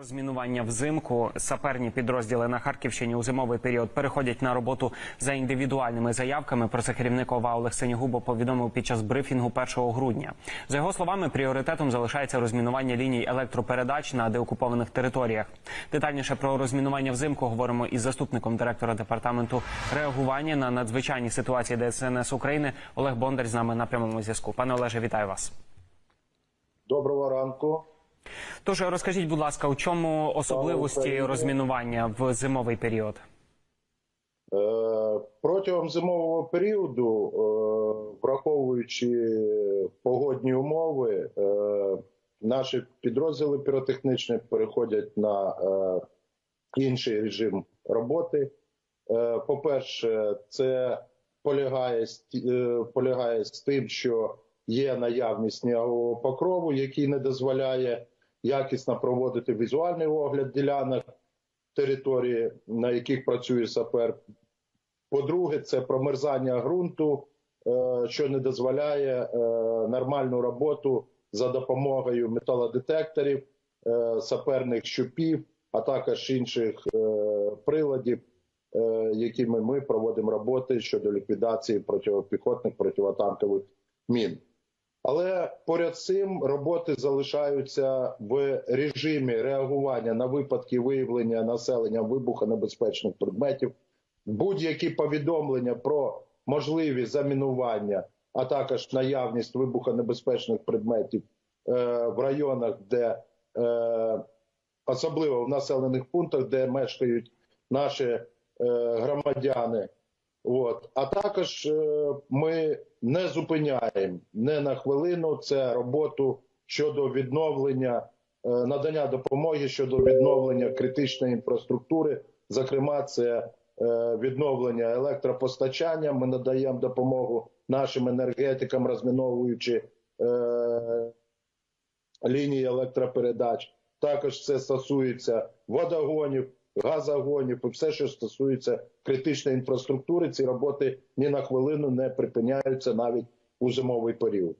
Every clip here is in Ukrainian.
Розмінування взимку саперні підрозділи на Харківщині у зимовий період переходять на роботу за індивідуальними заявками. Про це керівник ОВА Олег Сенігубо повідомив під час брифінгу 1 грудня. За його словами, пріоритетом залишається розмінування ліній електропередач на деокупованих територіях. Детальніше про розмінування взимку говоримо із заступником директора департаменту реагування на надзвичайні ситуації ДСНС України Олег Бондар з нами на прямому зв'язку. Пане Олеже, вітаю вас. Доброго ранку. Тож розкажіть, будь ласка, у чому особливості розмінування в зимовий період? Е, Протягом зимового періоду, е, враховуючи погодні умови, е, наші підрозділи піротехнічні переходять на інший режим роботи. По-перше, це полягає, полягає з тим, що є наявність снігового покрову, який не дозволяє якісно проводити візуальний огляд ділянок території, на яких працює сапер. По-друге, це промерзання ґрунту, е, що не дозволяє е, нормальну роботу за допомогою металодетекторів, е, саперних щупів, а також інших приладів, якими ми проводимо роботи щодо ліквідації протипіхотних противотанкових мін. Але поряд цим роботи залишаються в режимі реагування на випадки виявлення населення вибухонебезпечних предметів, будь-які повідомлення про можливі замінування, а також наявність вибухонебезпечних предметів е, в районах, де е, особливо в населених пунктах, де мешкають наші е, громадяни. От. А також е, ми не зупиняємо не на хвилину це роботу щодо відновлення, е, надання допомоги щодо відновлення критичної інфраструктури. Зокрема, це е, відновлення електропостачання. Ми надаємо допомогу нашим енергетикам, розміновуючи лінії електропередач. Також це стосується водогонів, газогонів і все, що стосується критичної інфраструктури. Ці роботи ні на хвилину не припиняються навіть у зимовий період.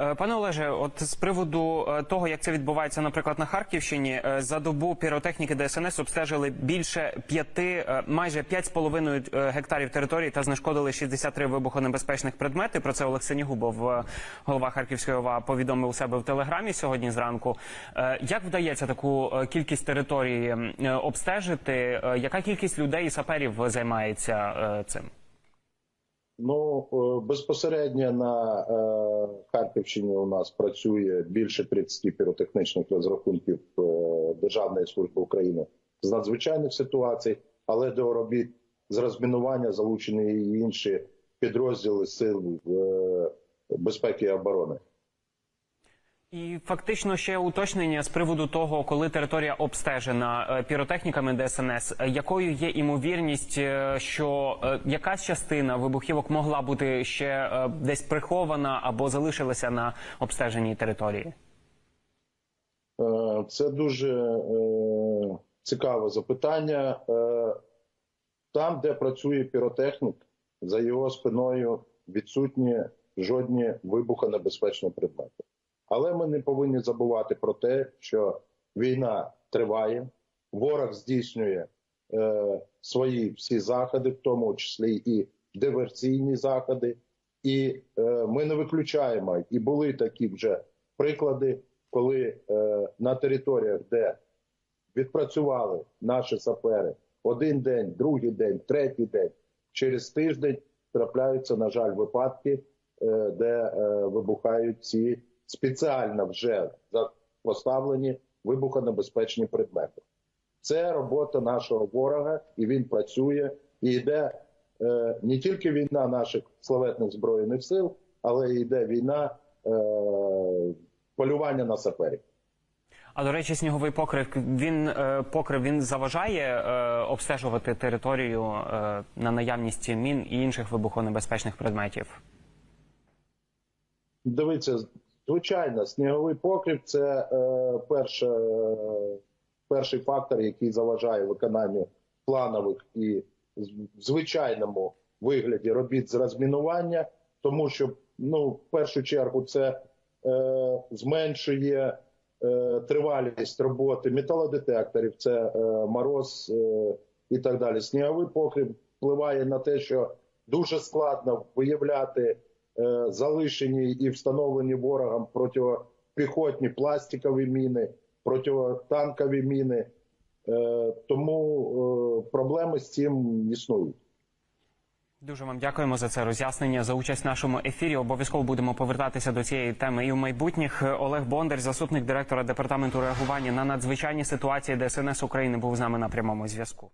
Е, Пане Олеже, от з приводу е, того, як це відбувається, наприклад, на Харківщині, е, за добу піротехніки ДСНС обстежили більше п'яти, майже п'ять з половиною е, гектарів території та знешкодили 63 вибухонебезпечних предмети. Про це Олег Сенігубов, голова Харківської ОВА, повідомив у себе в телеграмі сьогодні зранку. Як вдається таку кількість території обстежити? Яка кількість людей і саперів займається цим? Ну е, безпосередньо на е, Харківщині у нас працює більше 30 піротехнічних розрахунків е, Державної служби України з надзвичайних ситуацій, але до робіт з розмінування залучені і інші підрозділи сил е, безпеки і оборони. І фактично ще уточнення з приводу того, коли територія обстежена е, піротехніками ДСНС, е, якою є імовірність, е, що якась частина вибухівок могла бути ще десь прихована або залишилася на обстеженій території? Це дуже цікаве запитання. Там, де працює піротехнік, за його спиною відсутні жодні вибухонебезпечні предмети. Але ми не повинні забувати про те, що війна триває, ворог здійснює е, свої всі заходи, в тому числі і диверсійні заходи. І е, ми не виключаємо, і були такі вже приклади, коли е, на територіях, де відпрацювали наші сапери один день, другий день, третій день, через тиждень трапляються, на жаль, випадки, е, де е, вибухають ці спеціально вже поставлені вибухонебезпечні предмети. Це робота нашого ворога, і він працює. І йде е, не тільки війна наших славетних збройних сил, але йде війна е, полювання на саперів. А до речі, сніговий покрив він е, покрив він заважає е, обстежувати територію е, на наявність мін і інших вибухонебезпечних предметів. Дивіться, звичайно, сніговий покрив це е, перше, е, перший фактор, який заважає виконанню планових і в звичайному вигляді робіт з розмінування, тому що ну, в першу чергу це е, зменшує е, тривалість роботи металодетекторів, це е, мороз е, і так далі. Сніговий покрив впливає на те, що дуже складно виявляти залишені і встановлені ворогом протипіхотні пластикові міни, протитанкові міни. Е, тому е, проблеми з цим існують. Дуже вам дякуємо за це роз'яснення за участь в нашому ефірі. Обов'язково будемо повертатися до цієї теми і в майбутніх. Олег Бондар, заступник директора департаменту реагування на надзвичайні ситуації ДСНС України, був з нами на прямому зв'язку.